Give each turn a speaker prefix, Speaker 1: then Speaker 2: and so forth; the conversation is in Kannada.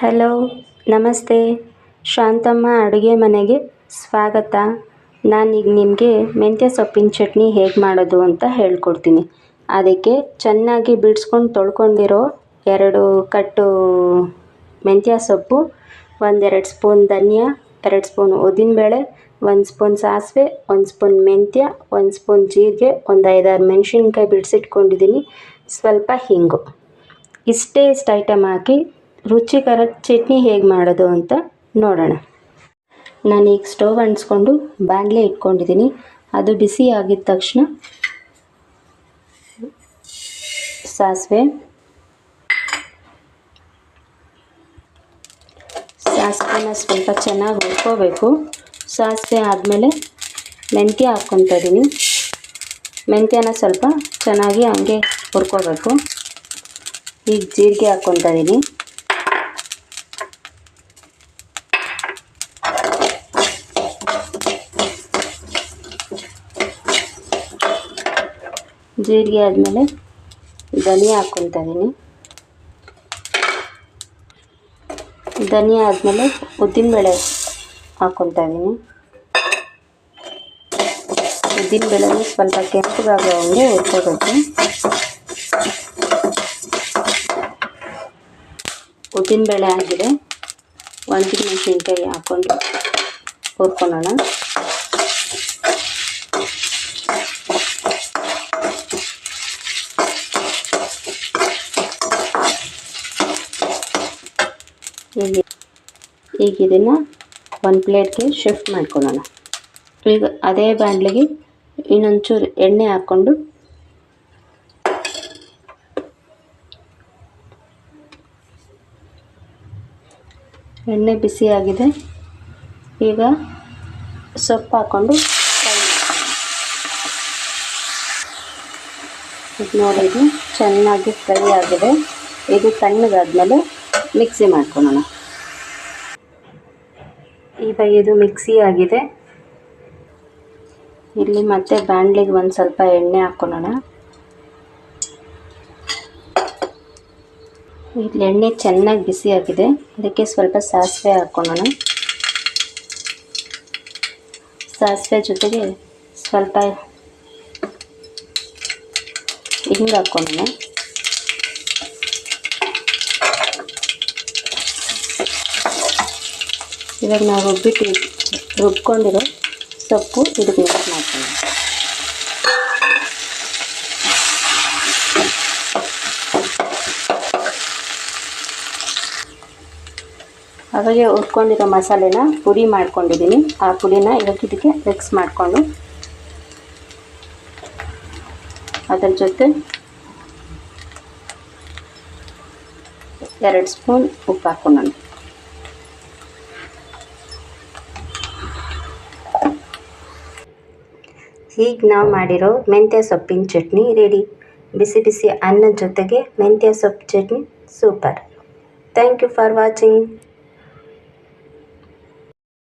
Speaker 1: ಹಲೋ, ನಮಸ್ತೆ. ಶಾಂತಮ್ಮ ಅಡುಗೆ ಮನೆಗೆ ಸ್ವಾಗತ. ನಾನೀಗ ನಿಮಗೆ ಮೆಂತ್ಯ ಸೊಪ್ಪಿನ ಚಟ್ನಿ ಹೇಗೆ ಮಾಡೋದು ಅಂತ ಹೇಳ್ಕೊಡ್ತೀನಿ. ಅದಕ್ಕೆ ಚೆನ್ನಾಗಿ ಬಿಡಿಸ್ಕೊಂಡು ತೊಳ್ಕೊಂಡಿರೋ ಎರಡು ಕಟ್ಟು ಮೆಂತ್ಯ ಸೊಪ್ಪು, ಒಂದೆರಡು ಸ್ಪೂನ್ ಧನಿಯಾ, ಎರಡು ಸ್ಪೂನ್ ಉದ್ದಿನಬೇಳೆ, ಒಂದು ಸ್ಪೂನ್ ಸಾಸಿವೆ, ಒಂದು ಸ್ಪೂನ್ ಮೆಂತ್ಯ, ಒಂದು ಸ್ಪೂನ್ ಜೀರಿಗೆ, ಒಂದು ಐದಾರು ಮೆಣಸಿನ್ಕಾಯಿ ಬಿಡಿಸಿಟ್ಕೊಂಡಿದ್ದೀನಿ. ಸ್ವಲ್ಪ ಹಿಂಗು. ಇಷ್ಟೇ ಇಷ್ಟು ಐಟಮ್ ಹಾಕಿ ರುಚಿಕರ ಚಟ್ನಿ ಹೇಗೆ ಮಾಡೋದು ಅಂತ ನೋಡೋಣ. ನಾನು ಈಗ ಸ್ಟವ್ ಅಂಟಿಸ್ಕೊಂಡು ಬಾಣಲೆ ಇಟ್ಕೊಂಡಿದ್ದೀನಿ. ಅದು ಬಿಸಿ ಆಗಿದ ತಕ್ಷಣ ಸಾಸಿವೆ, ಸಾಸಿವೆನ ಸ್ವಲ್ಪ ಚೆನ್ನಾಗಿ ಹುರ್ಕೋಬೇಕು. ಸಾಸಿವೆ ಆದಮೇಲೆ ಮೆಂತ್ಯ ಹಾಕ್ಕೊತಾ ಇದ್ದೀನಿ ಮೆಂತ್ಯನ ಸ್ವಲ್ಪ ಚೆನ್ನಾಗಿ ಹಂಗೆ ಹುರ್ಕೋಬೇಕು. ಈಗ ಜೀರಿಗೆ ಹಾಕ್ಕೊತಾ ಇದ್ದೀನಿ ಜೀರಿಗೆ ಆದಮೇಲೆ ಧನಿಯಾ ಹಾಕ್ಕೊತಾ ಇದ್ದೀನಿ ಧನಿಯಾ ಆದಮೇಲೆ ಉದ್ದಿನಬೇಳೆ ಹಾಕ್ಕೊತಾ ಇದ್ದೀನಿ ಉದ್ದಿನಬೇಳೆನೂ ಸ್ವಲ್ಪ ಕೆಂಪಗಾಗೋಂಗೆ ಹುರ್ಕೋಬೇಕು. ಉದ್ದಿನಬೇಳೆ ಆಗಿದೆ. ಒಣಗಿದ ಮೆಣಸಿನ್ಕಾಯಿ ಹಾಕ್ಕೊಂಡು ಹುರ್ಕೊಳ್ಳೋಣ. ಈಗ ಈಗ ಇದನ್ನು ಒಂದು ಪ್ಲೇಟ್ಗೆ ಶಿಫ್ಟ್ ಮಾಡ್ಕೊಳ್ಳೋಣ. ಈಗ ಅದೇ ಬಾಣಲೆಗೆ ಇನ್ನೊಂಚೂರು ಎಣ್ಣೆ ಹಾಕ್ಕೊಂಡು ಎಣ್ಣೆ ಬಿಸಿಯಾಗಿದೆ ಈಗ ಸೊಪ್ಪು ಹಾಕ್ಕೊಂಡು ಇದು ಚೆನ್ನಾಗಿ ಫ್ರೈ ಆಗಿದೆ. ಇದು ತಣ್ಣಗಾದ್ಮೇಲೆ ಮಿಕ್ಸಿ ಮಾಡ್ಕೊಳ್ಳೋಣ ಈಗ ಇದು ಮಿಕ್ಸಿ ಆಗಿದೆ. ಇಲ್ಲಿ ಮತ್ತೆ ಬ್ಯಾಂಡ್ಲಿಗೆ ಒಂದು ಸ್ವಲ್ಪ ಎಣ್ಣೆ ಹಾಕ್ಕೊಳ್ಳೋಣ ಇಲ್ಲಿ ಎಣ್ಣೆ ಚೆನ್ನಾಗಿ ಬಿಸಿ ಆಗಿದೆ. ಅದಕ್ಕೆ ಸ್ವಲ್ಪ ಸಾಸಿವೆ ಹಾಕ್ಕೊಳ್ಳೋಣ ಸಾಸಿವೆ ಜೊತೆಗೆ ಸ್ವಲ್ಪ ಹಿಂಗೆ ಹಾಕ್ಕೊಳ್ಳೋಣ ಇವಾಗ ನಾವು ರುಬ್ಬಿಟ್ಟು ರುಬ್ಕೊಂಡಿರೋ ಸೊಪ್ಪು ಇದಕ್ಕೆ ಮಿಕ್ಸ್ ಮಾಡ್ಕೊಳ್ಳೋಣ ಅವಾಗೆ ಹುರ್ಕೊಂಡಿರೋ ಮಸಾಲೆನ ಪುಡಿ ಮಾಡ್ಕೊಂಡಿದ್ದೀನಿ ಆ ಪುಡಿನ ಇವಾಗ ಇದಕ್ಕೆ ಮಿಕ್ಸ್ ಮಾಡಿಕೊಂಡು ಅದರ ಜೊತೆ ಎರಡು ಸ್ಪೂನ್ ಉಪ್ಪು ಹಾಕ್ಕೊಳ್ಳೋಣ ಈಗ ನಾವು ಮಾಡಿರೋ ಮೆಂತ್ಯ ಸೊಪ್ಪಿನ ಚಟ್ನಿ ರೆಡಿ ಬಿಸಿ ಬಿಸಿ ಅನ್ನದ ಜೊತೆಗೆ ಮೆಂತ್ಯ ಸೊಪ್ಪು chutney super thank you for watching